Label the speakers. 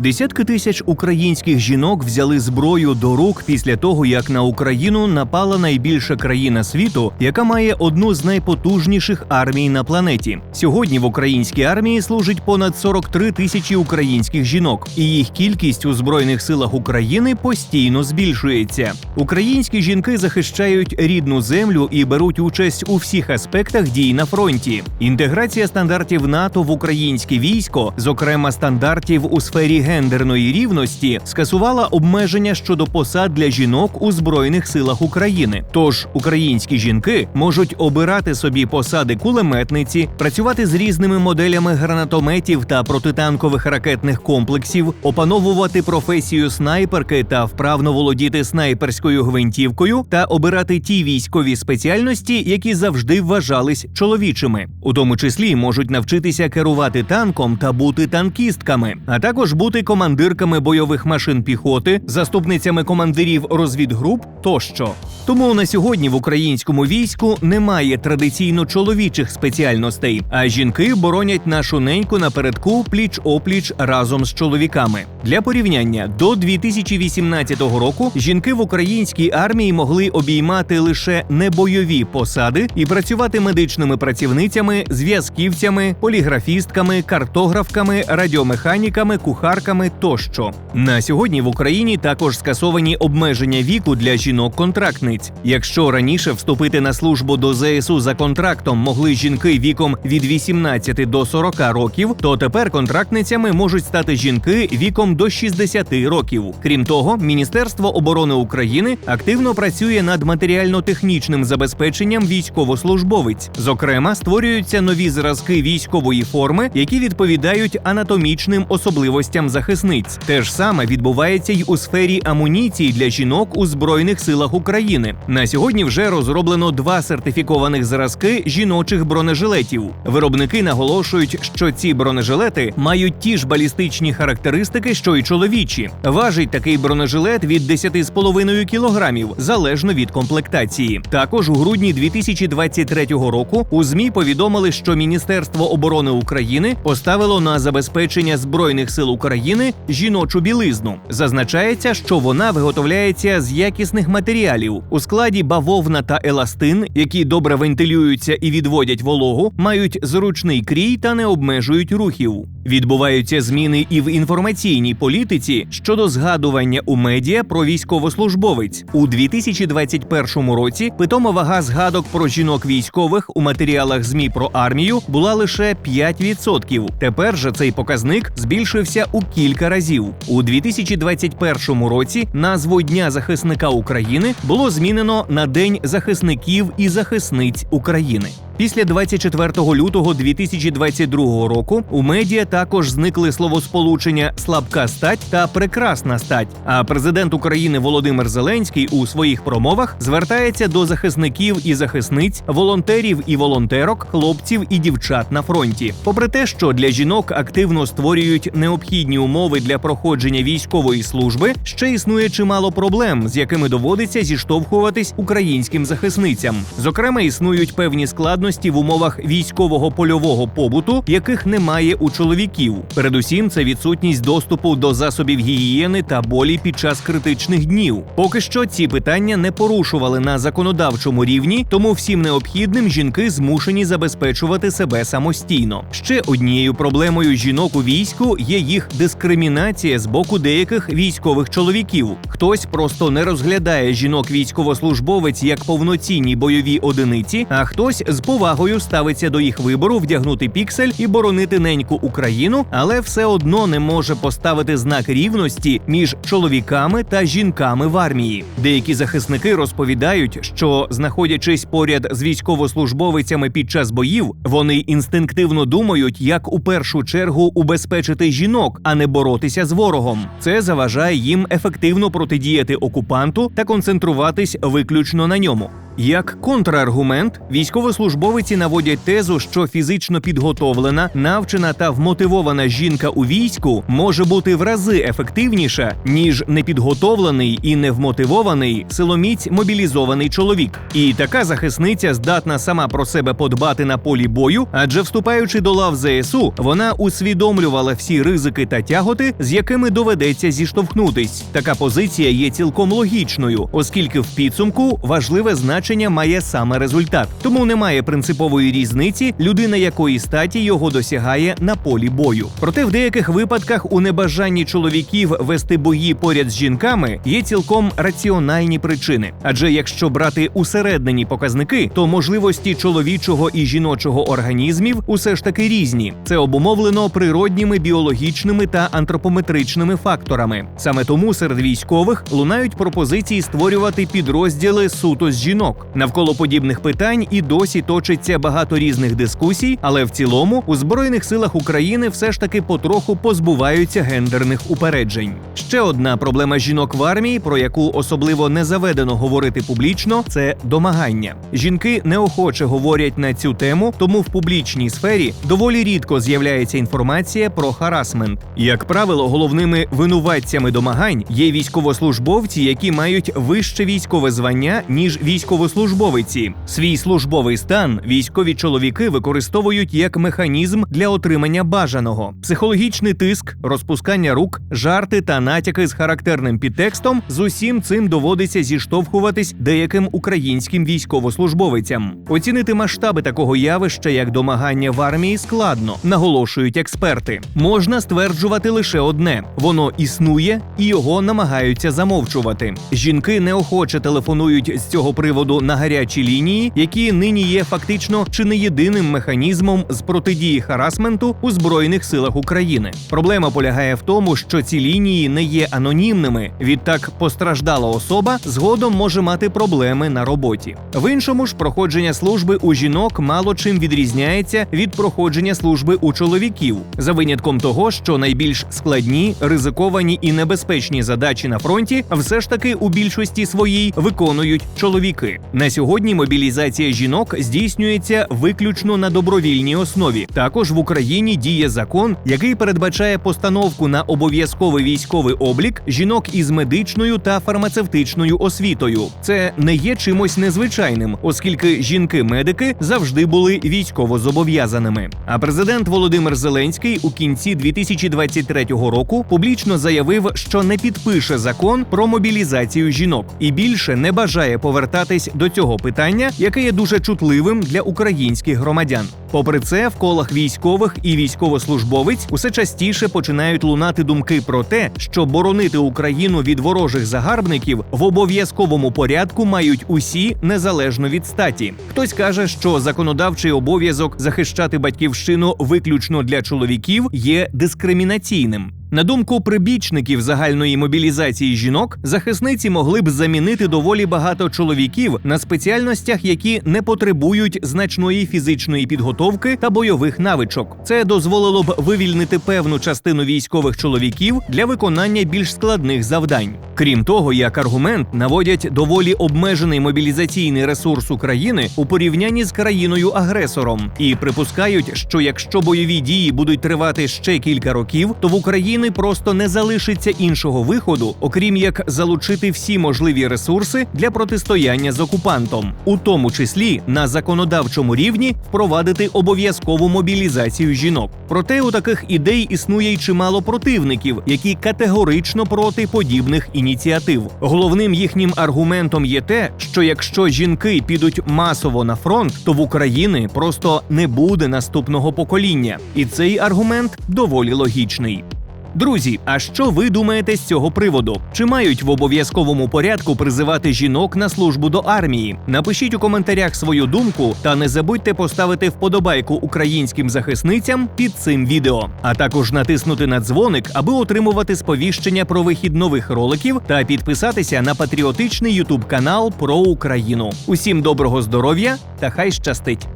Speaker 1: Десятки тисяч українських жінок взяли зброю до рук після того, як на Україну напала найбільша країна світу, яка має одну з найпотужніших армій на планеті. Сьогодні в українській армії служить понад 43 тисячі українських жінок, і їх кількість у збройних силах України постійно збільшується. Українські жінки захищають рідну землю і беруть участь у всіх аспектах дій на фронті. Інтеграція стандартів НАТО в українське військо, зокрема стандартів у сфері гендерної рівності, скасувала обмеження щодо посад для жінок у збройних силах України. Тож українські жінки можуть обирати собі посади кулеметниці, працювати з різними моделями гранатометів та протитанкових ракетних комплексів, опановувати професію снайперки та вправно володіти снайперською гвинтівкою та обирати ті військові спеціальності, які завжди вважались чоловічими, у тому числі можуть навчитися керувати танком та бути танкістками, а також бути командирками бойових машин піхоти, заступницями командирів розвідгруп тощо. Тому на сьогодні в українському війську немає традиційно чоловічих спеціальностей, а жінки боронять нашу неньку напередку пліч опліч разом з чоловіками. Для порівняння до 2018 року жінки в українській армії могли обіймати лише небойові посади і працювати медичними працівницями, зв'язківцями, поліграфістками, картографками, радіомеханіками, кухарками тощо. На сьогодні в Україні також скасовані обмеження віку для жінок-контрактниць. Якщо раніше вступити на службу до ЗСУ за контрактом могли жінки віком від 18 до 40 років, то тепер контрактницями можуть стати жінки віком до 60 років. Крім того, Міністерство оборони України активно працює над матеріально-технічним забезпеченням військовослужбовиць. Зокрема, створюються нові зразки військової форми, які відповідають анатомічним особливостям захисниць. Те ж саме відбувається й у сфері амуніції для жінок у збройних силах України. На сьогодні вже розроблено два сертифікованих зразки жіночих бронежилетів. Виробники наголошують, що ці бронежилети мають ті ж балістичні характеристики, що й чоловічі. Важить такий бронежилет від 10,5 кілограмів, залежно від комплектації. Також у грудні 2023 року у змі повідомили, що Міністерство оборони України поставило на забезпечення збройних сил України жіночу білизну. Зазначається, що вона виготовляється з якісних матеріалів у складі бавовна та еластин, які добре вентилюються і відводять вологу, мають зручний крій та не обмежують рухів. Відбуваються зміни і в інформаційній політиці щодо згадування у медіа про військовослужбовець у 2021 році. Питома вага згадок про жінок військових у матеріалах змі про армію була лише 5%. Тепер же цей показник збільшився у кілька разів. У 2021 році назву Дня захисника України було змінено на День захисників і захисниць України. Після 24 лютого 2022 року у медіа також зникли словосполучення слабка стать та прекрасна стать. А президент України Володимир Зеленський у своїх промовах звертається до захисників і захисниць, волонтерів і волонтерок, хлопців і дівчат на фронті. Попри те, що для жінок активно створюють необхідні умови для проходження військової служби, ще існує чимало проблем, з якими доводиться зіштовхуватись українським захисницям. Зокрема, існують певні складності в умовах військового польового побуту, яких немає у чоловіків. Передусім, це відсутність доступу до засобів гігієни та болі під час критичних днів. Поки що ці питання не порушували на законодавчому рівні, тому всім необхідним жінки змушені забезпечувати себе самостійно. Ще однією проблемою жінок у війську є їх дискримінація з боку деяких військових чоловіків. Хтось просто не розглядає жінок військовослужбовець як повноцінні бойові одиниці, а хтось з повагою ставиться до їх вибору вдягнути піксель і боронити неньку Україну, але все одно не може поставити знак рівності між чоловіками та жінками в армії. Деякі захисники розповідають, що знаходячись поряд з військовослужбовицями під час боїв, вони інстинктивно думають, як у першу чергу убезпечити жінок, а не боротися з ворогом. Це заважає їм ефективно протидіяти окупанту та концентруватись виключно на ньому. Як контраргумент, військовослужбовиці наводять тезу, що фізично підготовлена, навчена та вмотивована жінка у війську може бути в рази ефективніша, ніж непідготовлений і невмотивований силоміць мобілізований чоловік. І така захисниця здатна сама про себе подбати на полі бою, адже вступаючи до лав ЗСУ, вона усвідомлювала всі ризики та тяготи, з якими доведеться зіштовхнутись. Така позиція є цілком логічною, оскільки в підсумку важливе значення має саме результат. Тому немає принципової різниці, людина якої статі його досягає на полі бою. Проте в деяких випадках у небажанні чоловіків вести бої поряд з жінками є цілком раціональні причини. Адже якщо брати усереднені показники, то можливості чоловічого і жіночого організмів усе ж таки різні. Це обумовлено природніми біологічними та антропометричними факторами. Саме тому серед військових лунають пропозиції створювати підрозділи суто з жінок. Навколо подібних питань і досі точиться багато різних дискусій, але в цілому у збройних силах України все ж таки потроху позбуваються гендерних упереджень. Ще одна проблема жінок в армії, про яку особливо не заведено говорити публічно, це домагання. Жінки неохоче говорять на цю тему, тому в публічній сфері доволі рідко з'являється інформація про харасмент. Як правило, головними винуватцями домагань є військовослужбовці, які мають вище військове звання ніж військовослужбовиці. Свій службовий стан військові чоловіки використовують як механізм для отримання бажаного. Психологічний тиск, розпускання рук, жарти та натяки з характерним підтекстом з усім цим доводиться зіштовхуватись деяким українським військовослужбовицям. Оцінити масштаби такого явища, як домагання в армії, складно, наголошують експерти. Можна стверджувати лише одне: воно існує і його намагаються замовчувати. Жінки неохоче телефонують з цього приводу на гарячі лінії, які нині є фактично чи не єдиним механізмом з протидії харасменту у збройних силах України. Проблема полягає в тому, що ці лінії не є анонімними. Відтак постраждала особа згодом може мати проблеми на роботі. В іншому ж проходження служби у жінок мало чим відрізняється від проходження служби у чоловіків, за винятком того, що найбільш складні, ризиковані і небезпечні задачі на фронті все ж таки у більшості своїй виконують чоловіки. На сьогодні мобілізація жінок здійснюється виключно на добровільній основі. Також в Україні діє закон, який передбачає постановку на обов'язковий військовий облік жінок із медичною та фармацевтичною освітою. Це не є чимось незвичайним, оскільки жінки-медики завжди були військово зобов'язаними. А президент Володимир Зеленський у кінці 2023 року публічно заявив, що не підпише закон про мобілізацію жінок і більше не бажає повертатись до цього питання, яке є дуже чутливим для українських громадян. Попри це, в колах військових і військовослужбовиць усе частіше починають лунати думки про те, що боронити Україну від ворожих загарбників в обов'язковому порядку мають усі незалежно від статі. Хтось каже, що законодавчий обов'язок захищати батьківщину виключно для чоловіків є дискримінаційним. На думку прибічників загальної мобілізації жінок, захисниці могли б замінити доволі багато чоловіків на спеціальностях, які не потребують значної фізичної підготовки та бойових навичок. Це дозволило б вивільнити певну частину військових чоловіків для виконання більш складних завдань. Крім того, як аргумент наводять доволі обмежений мобілізаційний ресурс України у порівнянні з країною-агресором і припускають, що якщо бойові дії будуть тривати ще кілька років, то в Україні просто не залишиться іншого виходу, окрім як залучити всі можливі ресурси для протистояння з окупантом, у тому числі на законодавчому рівні впровадити обов'язкову мобілізацію жінок. Проте у таких ідей існує й чимало противників, які категорично проти подібних ініціатив. Головним їхнім аргументом є те, що якщо жінки підуть масово на фронт, то в Україні просто не буде наступного покоління, і цей аргумент доволі логічний. Друзі, а що ви думаєте з цього приводу? Чи мають в обов'язковому порядку призивати жінок на службу до армії? Напишіть у коментарях свою думку та не забудьте поставити вподобайку українським захисницям під цим відео, а також натиснути на дзвоник, аби отримувати сповіщення про вихід нових роликів та підписатися на патріотичний ютуб канал про Україну. Усім доброго здоров'я та хай щастить!